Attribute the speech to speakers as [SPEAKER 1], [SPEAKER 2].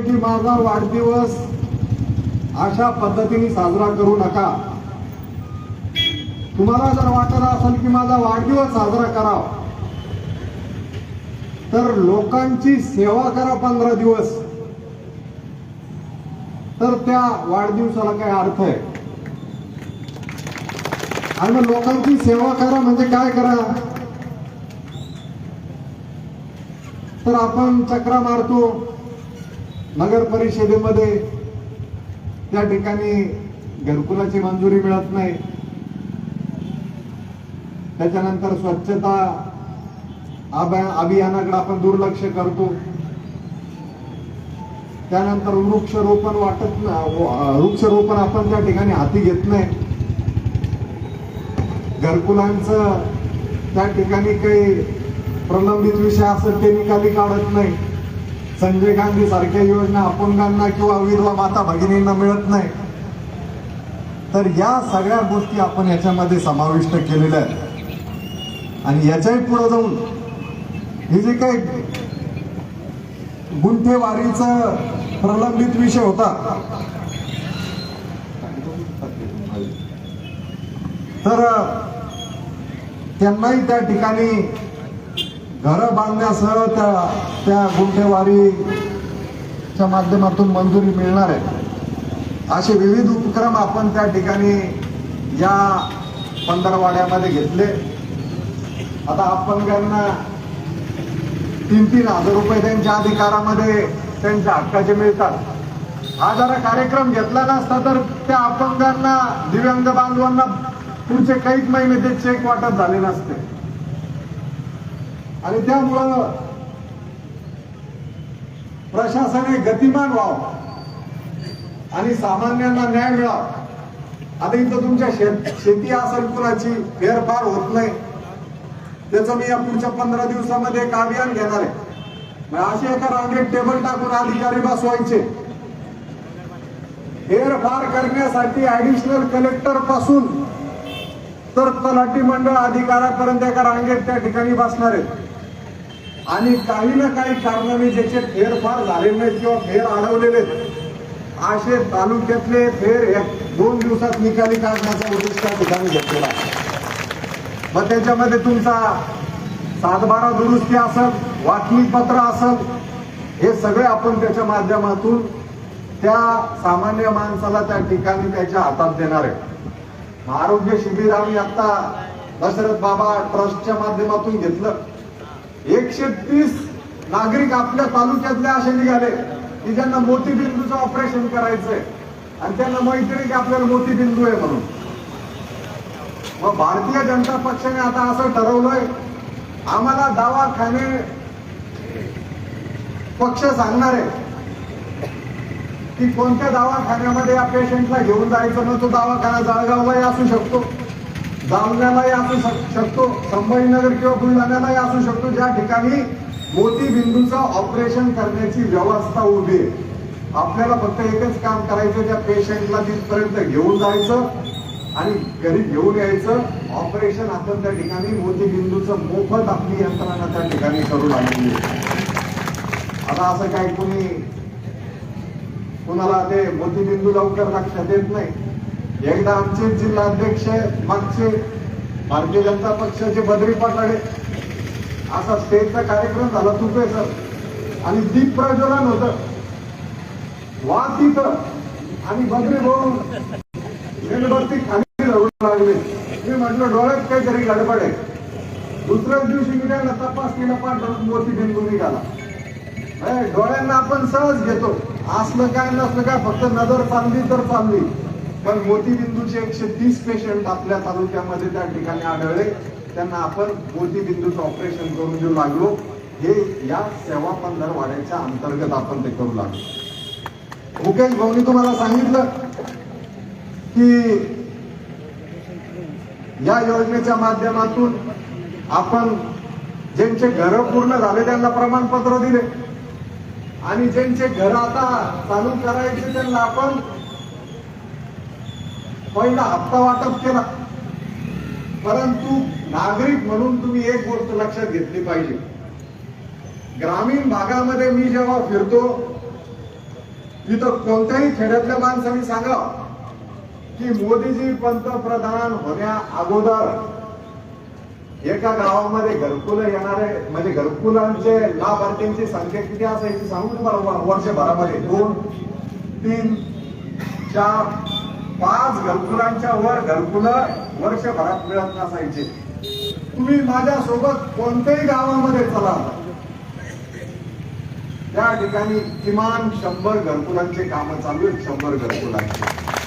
[SPEAKER 1] की माझा वाढदिवस अशा पद्धतीने साजरा करू नका. तुम्हाला जर वाटत असेल की माझा वाढदिवस साजरा करावा तर लोकांची सेवा करा पंधरा दिवस. तर त्या वाढदिवसाला काय अर्थ आहे? आणि लोकांची सेवा करा म्हणजे काय करा? तर आपण चक्रा मारतो. नगर परिषदेमध्ये त्या ठिकाणी घरकुलाची मंजुरी मिळत नाही. त्याच्यानंतर स्वच्छता अभियानाकडे आपण दुर्लक्ष करतो. त्यानंतर वृक्षरोपण वाटत वृक्षरोपण आपण त्या ठिकाणी हाती घेत नाही. घरकुलांचं त्या ठिकाणी काही प्रलंबित विषय असेल ते निकाली काढत नाही. संजय गांधी सारख्या योजना अपंगांना किंवा विधवा माता भगिनींना मिळत नाही. तर या सगळ्या गोष्टी आपण याच्यामध्ये समाविष्ट केलेल्या आहेत. आणि याच्याही पुढे जाऊन हे जे काही गुंठेवारीचा प्रलंबित विषय होता. तर त्यांनाही त्या ठिकाणी घरं बांधण्यासह त्या त्या गुंठेवारीच्या माध्यमातून मंजुरी मिळणार आहे. असे विविध उपक्रम आपण त्या ठिकाणी या पंधरवाड्यामध्ये घेतले. आता अपंगांना तीन तीन हजार रुपये त्यांच्या अधिकारामध्ये त्यांच्या हक्काचे मिळतात. हा जरा कार्यक्रम घेतला नसता तर त्या अपंगांना दिव्यांग बांधवांना पुढचे काहीच महिने ते चेक वाटप झाले नसते. आणि त्यामुळं प्रशासन गतिमान व्हावं आणि सामान्यांना न्याय मिळावा. आता इथं तुमच्या शेत शेती असेल कुणाची फेरफार होत नाही. त्याचं मी या पुढच्या पंधरा दिवसामध्ये एक अभियान घेणार आहे. मग असे एका रांगेत टेबल टाकून अधिकारी बसवायचे. फेरफार करण्यासाठी ऍडिशनल कलेक्टरपासून तर तलाठी मंडळ अधिकाऱ्यापर्यंत एका रांगेत त्या ठिकाणी बसणार आहेत. आणि काही ना काही कारणाने ज्याचे फेरफार झालेले नाहीत किंवा फेर अडवलेले आहेत, असे तालुक्यातले फेर दोन दिवसात निकाली काढण्याचा उद्देश त्या ठिकाणी घेतलेला मग त्याच्यामध्ये तुमचा सातबारा दुरुस्ती असेल वाटणीपत्र असेल हे सगळे आपण त्याच्या माध्यमातून त्या सामान्य माणसाला त्या ठिकाणी त्याच्या हातात देणार आहे. आरोग्य शिबिर आम्ही आता दशरथ बाबा ट्रस्टच्या माध्यमातून घेतलं. एकशे तीस नागरिक आपल्या तालुक्यातले असे निघाले की ज्यांना मोतीबिंदूचं ऑपरेशन करायचंय. आणि त्यांना माहिती की आपल्याला मोतीबिंदू आहे म्हणून. मग भारतीय जनता पक्षाने आता असं ठरवलंय आम्हाला दवाखाने पक्ष सांगणार आहे की कोणत्या दवाखान्यामध्ये या पेशंटला घेऊन जायचं मग तो दवाखाना जळगावलाही असू शकतो. जालन्यालाही असू शक- शकतो. संभाजीनगर किंवा बुलढाण्यालाही असू शकतो. ज्या ठिकाणी मोतीबिंदूचं ऑपरेशन करण्याची व्यवस्था उभी आहे. आपल्याला फक्त एकच काम करायचं त्या पेशंटला तिथपर्यंत घेऊन जायचं आणि घरी घेऊन यायचं. ऑपरेशन आपण त्या ठिकाणी मोतीबिंदूचं मोफत आपली यंत्रणा त्या ठिकाणी करू लागली आता असं काही कोणी कुणाला ते मोतीबिंदू लवकर लक्षात येत नाही. एकदा आमचे जिल्हाध्यक्ष मागचे भारतीय जनता पक्षाचे बद्री पाटाडे असा स्टेजचा कार्यक्रम झाला तुपे सर. आणि दीप प्रज्वलन होत. वाद तिथं आणि बद्री भाऊ मेणबत्ती खाली रडू लागले. मी म्हटलं डोळ्यात काहीतरी गडबड आहे. दुसऱ्याच दिवशी मी तपास केला पाठवून मोतीबिंदू निघाला. अरे, डोळ्यांना आपण सहज घेतो. असलं काय नसलं काय फक्त नजर चालली तर चालली पण मोतीबिंदूचे एकशे तीस पेशंट आपल्या तालुक्यामध्ये त्या ठिकाणी आढळले. त्यांना आपण मोतीबिंदूचं ऑपरेशन करून देऊ लागलो. हे या सेवा पंधरवाड्याच्या अंतर्गत आपण ते करू लागलो. मुकेश भाऊनी तुम्हाला सांगितलं की या योजनेच्या माध्यमातून आपण ज्यांचे घर पूर्ण झाले त्यांना प्रमाणपत्र दिले. आणि ज्यांचे घर आता चालू करायचे त्यांना आपण पहिला हप्ता वाटप केला. परंतु नागरिक म्हणून तुम्ही एक गोष्ट लक्षात घेतली पाहिजे. ग्रामीण भागामध्ये मी जेव्हा फिरतो तिथं कोणत्याही खेड्यातल्या माणसाने सांगा की मोदीजी पंतप्रधान होण्या अगोदर एका गावामध्ये घरकुल येणारे म्हणजे घरकुलांचे लाभार्थ्यांची संख्या किती असायची सांगू तुम्हाला वर्षभरामध्ये? दोन तीन चार पाच घरकुलांच्या वर घरकुल वर्षभरात मिळत नसायचे. तुम्ही माझ्यासोबत कोणत्याही गावामध्ये चला. त्या ठिकाणी किमान शंभर घरकुलांचे कामं चालू आहेत शंभर घरकुलांचे.